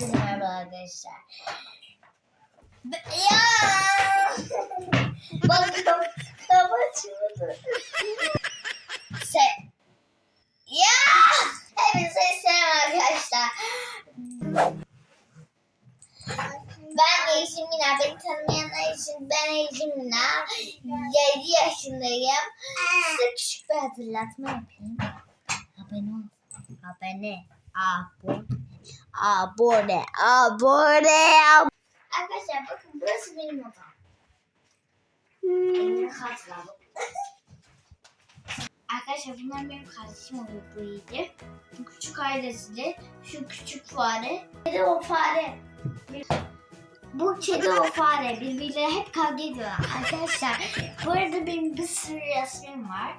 Herkese merhaba arkadaşlar. Ya! Bak kap kapı açıldı. Se ya! Hepinize selam arkadaşlar. Ben Ejim Mina. Beni tanımayanlar için ben Ejim Mina. 7 yaşındayım. Size küçük bir hatırlatma yapayım. Abone ol. Abone. Abone. Abone. Abone. ab- Arkadaşlar bakın burası benim odam. Benim hatırladım. Arkadaşlar bunlar benim kardeşim oluyor bu iyiydi. Bu küçük ailesidir. Şu küçük fare. Kedi o fare. Bu kedi o fare. Birbirleriyle hep kavga ediyorlar. Arkadaşlar bu arada benim bir sürü resmim var.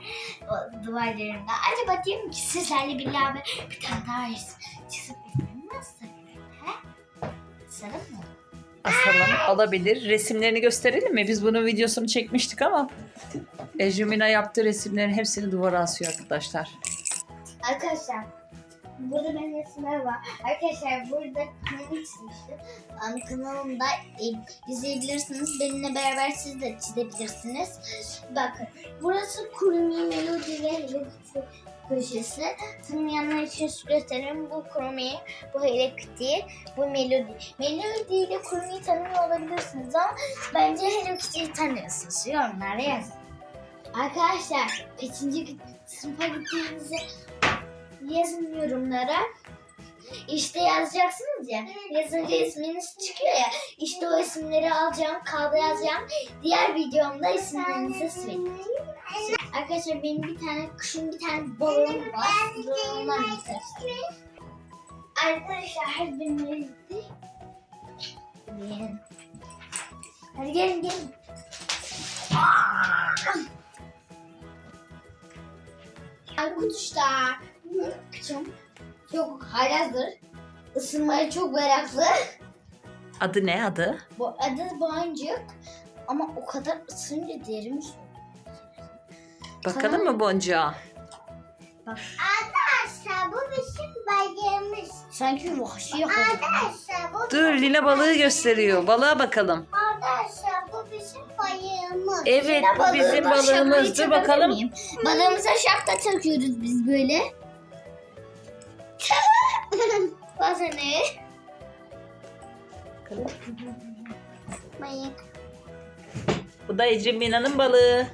Duvarlarımda. Acaba diyorum ki sizlerle beraber bir tane daha resim çizip? Mı? Asalım olabilir. Resimlerini gösterelim mi? Biz bunun videosunu çekmiştik ama Ejumina yaptığı resimlerin hepsini duvara asıyor arkadaşlar. Arkadaşlar burada benim resimler var. Arkadaşlar burada kanalımı çizmiştim. Ana kanalımda e, izleyebilirsiniz. Benimle beraber siz de çizebilirsiniz. Bakın burası Kurumi Melodi ve Hello Kitty köşesi. Tanımayanlar için göstereyim. Bu Kurumi, bu Hello Kitty, bu Melodi. Melodi ile Kurumi'yi tanımıyor olabilirsiniz ama bence Hello Kitty'yi tanıyorsunuz. Yorumlara yazın. Arkadaşlar kaçıncı sınıfa gittiğinizi yazın yorumlara. İşte yazacaksınız ya. Yazınca isminiz çıkıyor ya. İşte o isimleri alacağım, kağıda yazacağım. Diğer videomda isimlerinizi söyleyeceğim. Arkadaşlar benim bir tane kuşum bir tane balığım var. Size ondan göstereyim. Arkadaşlar benimle birlikte. Gelin. Hadi gelin gelin. Arkadaşlar kuşum çok haylazdır. Isınmaya çok meraklı. Adı ne adı? Bu adı boncuk ama o kadar ısınca derimiz Bakalım mı boncuğa? Arkadaşlar bu bizim bayramımız. sanki vahşi yakaladı. Arkadaşlar bu Dur Lina balığı gösteriyor. Balığa bakalım. arkadaşlar bu bizim bayramımız. Evet bu Balığı bizim balığımız. Takabilir bakalım. Balığımıza şapka takıyoruz biz böyle. Bazen ne? Manyak. Bu da Ejummina'nın balığı.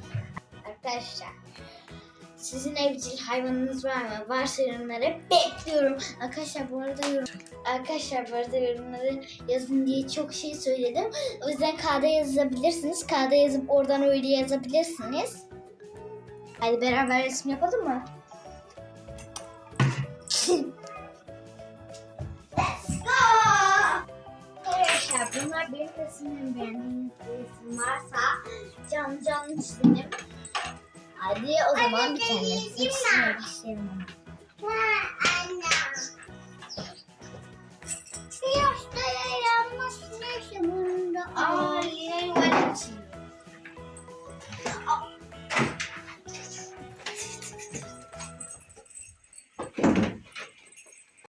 Arkadaşlar sizin evcil hayvanınız var mı? Varsa yorumlara bekliyorum. Arkadaşlar bu arada yorum Arkadaşlar bu arada yorumları yazın diye çok şey söyledim. O yüzden K'da yazabilirsiniz. K'da yazıp oradan öyle yazabilirsiniz. Hadi beraber resim yapalım mı? Let's go. Arkadaşlar bunlar benim resimlerimi beğendiğiniz resim varsa canlı canlı çizelim. Hadi o zaman anne, bir tane seçmeye başlayalım. Ha Anne. Yaşlara yanmış neyse bunda. Aa yine yuvarlak çiziyor.